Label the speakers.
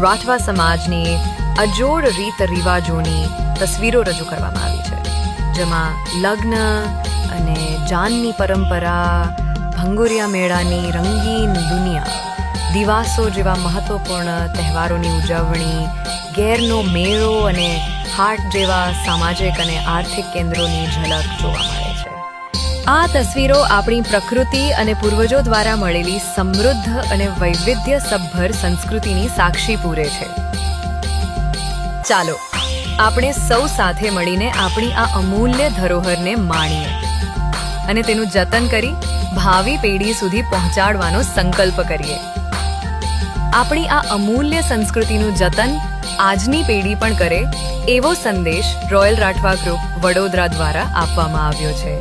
Speaker 1: રાઠવા સમાજની અજોડ રીત રિવાજોની તસવીરો રજૂ કરવામાં આવી છે, જેમાં લગ્ન અને જાનની પરંપરા, ભંગુરિયા મેળાની રંગીન દુનિયા, દિવાસો જેવા મહત્વપૂર્ણ તહેવારોની ઉજવણી ગેરનો મેળો અને હાટ જેવા સામાજિક અને આર્થિક કેન્દ્રોની ઝલક જોવા મળે છે. આ તસવીરો આપણી પ્રકૃતિ અને પૂર્વજો દ્વારા મળેલી સમૃદ્ધ અને વૈવિધ્ય સભર સંસ્કૃતિની સાક્ષી પૂરે છે. ચાલો, આપણે સૌ સાથે મળીને આપણી આ અમૂલ્ય ધરોહરને માણીએ અને તેનું જતન કરી ભાવિ પેઢી સુધી પહોંચાડવાનો સંકલ્પ કરીએ. આપણી આ અમૂલ્ય સંસ્કૃતિનું જતન આજની પેઢી પણ કરે એવો સંદેશ રોયલ રાઠવા ગ્રુપ વડોદરા દ્વારા આપવામાં આવ્યો છે.